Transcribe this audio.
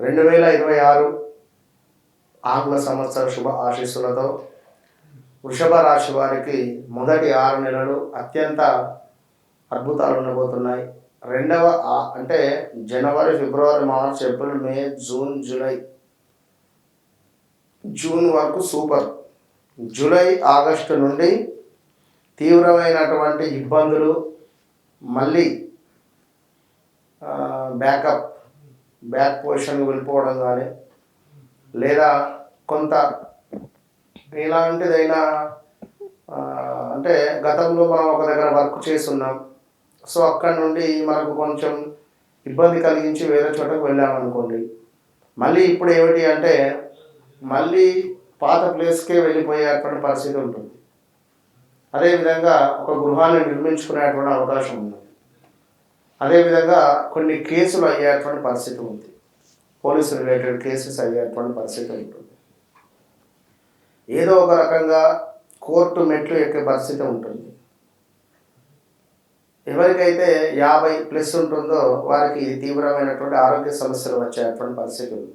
రెండు వేల ఇరవై ఆరు ఆంగ్ల సంవత్సర శుభ ఆశీస్సులతో వృషభ రాశి వారికి మొదటి ఆరు నెలలు అత్యంత అద్భుతాలు ఉండబోతున్నాయి. రెండవ అంటే జనవరి ఫిబ్రవరి March April May June July. June వరకు సూపర్. జూలై ఆగస్టు నుండి తీవ్రమైనటువంటి ఇబ్బందులు మళ్ళీ బ్యాకప్ బ్యాక్ పొజిషన్కి వెళ్ళిపోవడం కానీ లేదా కొంత ఎలాంటిదైనా అంటే గతంలో మనం ఒక దగ్గర వర్క్ చేస్తున్నాం. సో అక్కడ నుండి మనకు కొంచెం ఇబ్బంది కలిగించి వేరే చోటకు వెళ్ళామనుకోండి మళ్ళీ ఇప్పుడు ఏమిటి అంటే మళ్ళీ పాత ప్లేస్కే వెళ్ళిపోయేటువంటి పరిస్థితి ఉంటుంది. అదేవిధంగా ఒక గృహాన్ని నిర్మించుకునేటువంటి అవకాశం ఉంది. అదేవిధంగా కొన్ని కేసులు అయ్యేటువంటి పరిస్థితి ఉంది. పోలీసు రిలేటెడ్ కేసెస్ అయ్యేటువంటి పరిస్థితి ఉంటుంది. ఏదో ఒక రకంగా కోర్టు మెట్లు ఎక్కే పరిస్థితి ఉంటుంది. ఎవరికైతే యాభై ప్లస్ ఉంటుందో వారికి తీవ్రమైనటువంటి ఆరోగ్య సమస్యలు వచ్చేటువంటి పరిస్థితి ఉంది.